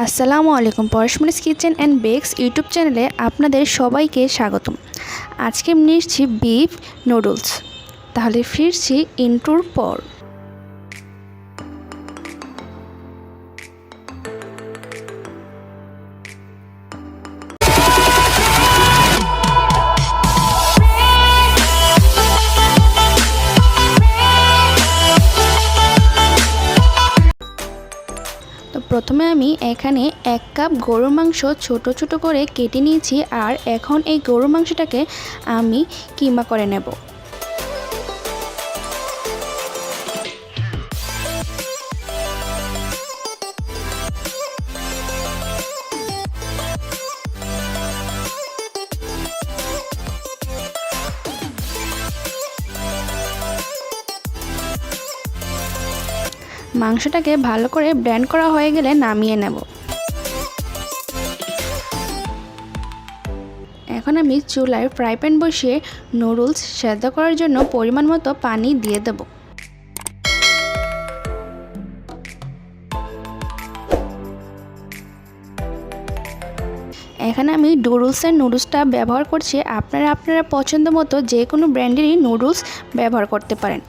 আসসালামু আলাইকুম Parashmoni's kitchen and bakes YouTube চ্যানেলে আপনাদের সবাইকে স্বাগতম। আজকে আমি নিচ্ছি বিফ নুডলস। তাহলে ফিরছি ইন্টুর পর। তো প্রথমে আমি এখানে এক কাপ গরুর মাংস ছোট ছোট করে কেটে নিয়েছি আর এখন এই গরুর মাংসটাকে আমি কিমা করে নেব। মাংসটাকে ভালো করে ব্র্যান্ড করা হয়ে গেলে নামিয়ে নেব। এখন আমি চুলায় ফ্রাই প্যান বসিয়ে নুডলস সেদ্ধ করার জন্য পরিমাণ মতো পানি দিয়ে দেব। এখানে আমি ডুডলসের নুডলসটা ব্যবহার করছি। আপনারা আপনারা পছন্দ মতো যে কোনো ব্র্যান্ডেরই নুডলস ব্যবহার করতে পারেন।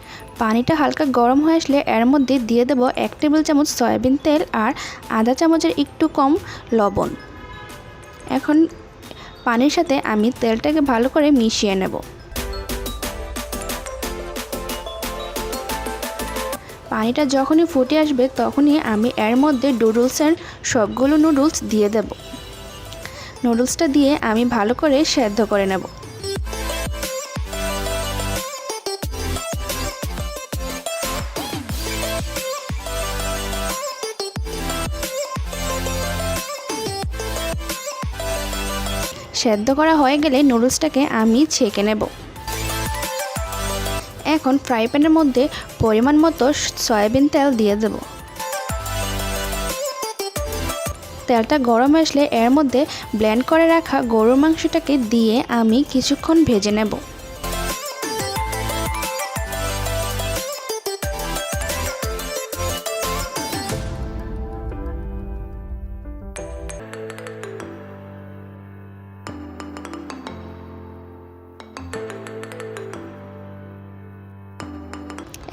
পানিটা হালকা গরম হয়ে আসলে এর মধ্যে দিয়ে দেব এক টেবিল চামচ সয়াবিন তেল আর আধা চামচের একটু কম লবণ। এখন পানির সাথে আমি তেলটাকে ভালো করে মিশিয়ে নেব। পানিটা যখনই ফুটে আসবে তখনই আমি এর মধ্যে নুডলসের সবগুলো নুডলস দিয়ে দেব। নুডলসটা দিয়ে আমি ভালো করে সেদ্ধ করে নেব। সেদ্ধ করা হয়ে গেলে নুডলসটাকে আমি ছেঁকে নেব। এখন ফ্রাই প্যানের মধ্যে পরিমাণ মতো সয়াবিন তেল দিয়ে দেব। তেলটা গরম আসলে এর মধ্যে ব্লেন্ড করে রাখা গরুর মাংসটাকে দিয়ে আমি কিছুক্ষণ ভেজে নেব।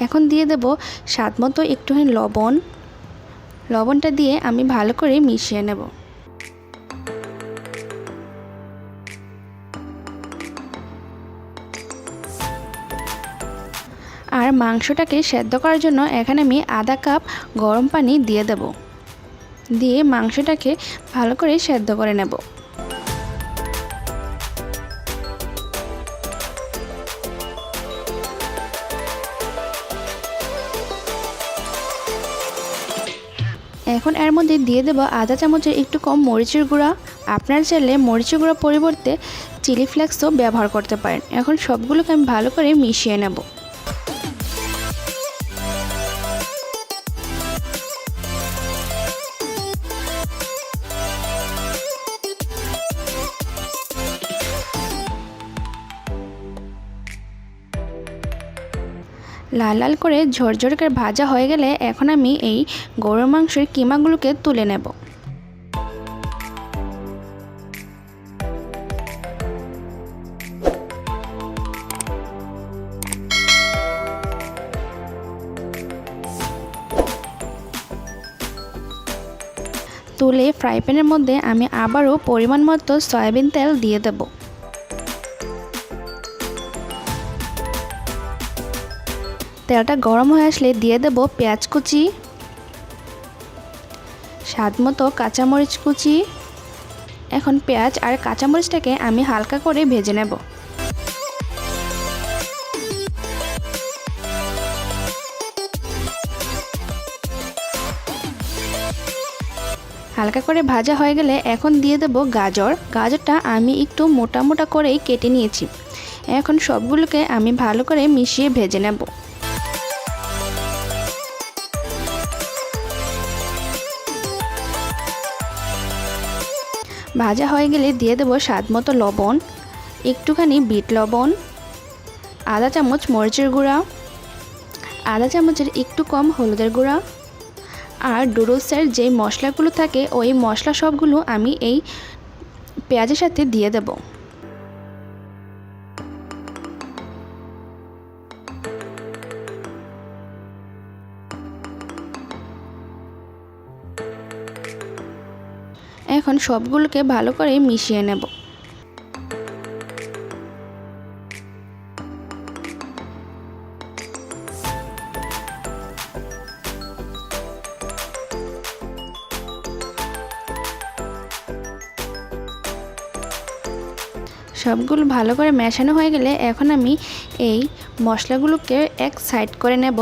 এখন দিয়ে দেব স্বাদ মতো একটুখানি লবণ। লবণটা দিয়ে আমি ভালো করে মিশিয়ে নেব। আর মাংসটাকে সেদ্ধ করার জন্য এখানে আমি আধা কাপ গরম পানি দিয়ে দেব। দিয়ে মাংসটাকে ভালো করে সেদ্ধ করে নেব। এখন এর মধ্যে দিয়ে দেবো আধা চামচের একটু কম মরিচের গুঁড়া। আপনার চাইলে মরিচের গুঁড়া পরিবর্তে চিলি ফ্লেক্সও ব্যবহার করতে পারেন। এখন সবগুলোকে আমি ভালো করে মিশিয়ে নেব। লাল লাল করে ঝরঝর করে ভাজা হয়ে গেলে এখন আমি এই গরুর মাংসের কিমাগুলোকে তুলে নেব। তুলে ফ্রাই প্যানের মধ্যে আমি আবারও পরিমাণ মতো সয়াবিন তেল দিয়ে দেবো। তেলটা গরম হয়ে আসলে দিয়ে দেব পেঁয়াজ কুচি, স্বাদ মতো কাঁচামরিচ কুচি। এখন পেঁয়াজ আর কাঁচামরিচটাকে আমি হালকা করে ভেজে নেব। হালকা করে ভাজা হয়ে গেলে এখন দিয়ে দেব গাজর। গাজরটা আমি একটু মোটা মোটা করেই কেটে নিয়েছি। এখন সবগুলোকে আমি ভালো করে মিশিয়ে ভেজে নেব। ভাজা হয়ে গেলে দিয়ে দেবো স্বাদ মতো লবণ, একটুখানি বিট লবণ, আধা চামচ মরিচের গুঁড়া, আধা চামচের একটু কম হলুদের গুঁড়া আর ডুডলসের যে মশলাগুলো থাকে, ওই মশলা সবগুলো আমি এই পেঁয়াজের সাথে দিয়ে দেবো। এখন সবগুলোকে ভালো করে মিশিয়ে নেব। সবগুলো ভালো করে মেশানো হয়ে গেলে এখন আমি এই মশলাগুলোকে এক সাইড করে নেব।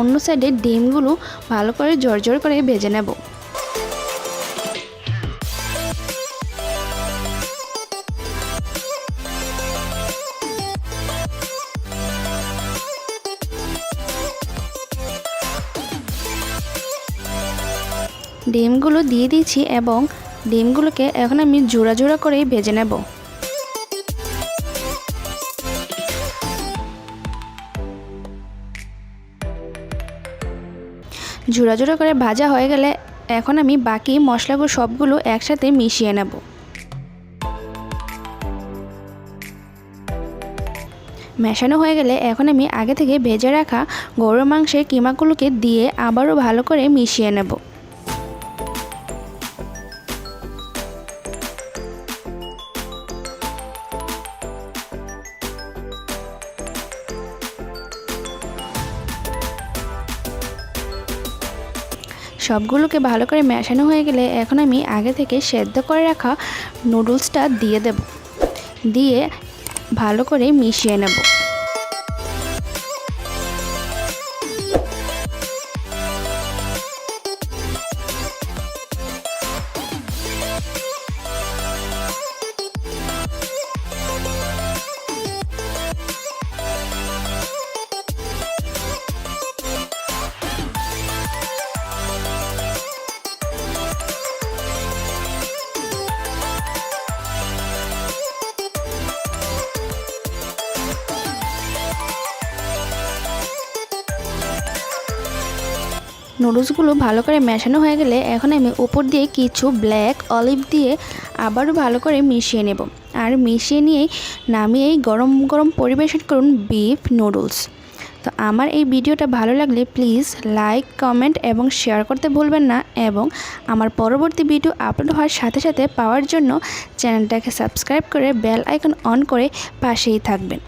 অন্য সাইডে ডিমগুলো ভালো করে জোর করে ভেজে নেব। ডিমগুলো দিয়ে দিয়েছি এবং ডিমগুলোকে এখন আমি জোড়া জোড়া করেই ভেজে নেব। জোড়া জোড়া করে ভাজা হয়ে গেলে এখন আমি বাকি মশলাগুলো সবগুলো একসাথে মিশিয়ে নেব। মেশানো হয়ে গেলে এখন আমি আগে থেকে ভেজে রাখা গরুর মাংসের কিমাগুলোকে দিয়ে আবারও ভালো করে মিশিয়ে নেব। সবগুলোকে ভালো করে মেশানো হয়ে গেলে এখন আমি আগে থেকে সেদ্ধ করে রাখা নুডলসটা দিয়ে দেব। দিয়ে ভালো করে মিশিয়ে নেব। নুডলসগুলো ভালো করে মেশানো হয়ে গেলে এখন আমি উপর দিয়ে কিছু ব্ল্যাক অলিভ দিয়ে আবারও ভালো করে মিশিয়ে নেব। আর মিশিয়ে নিয়েই নামিয়েই গরম গরম পরিবেশন করুন বিফ নুডলস তো আমার এই ভিডিওটা ভালো লাগলে প্লিজ লাইক কমেন্ট এবং শেয়ার করতে ভুলবেন না এবং আমার পরবর্তী ভিডিও আপলোড হওয়ার সাথে সাথে পাওয়ার জন্য চ্যানেলটাকে সাবস্ক্রাইব করে বেল আইকন অন করে পাশেই থাকবেন।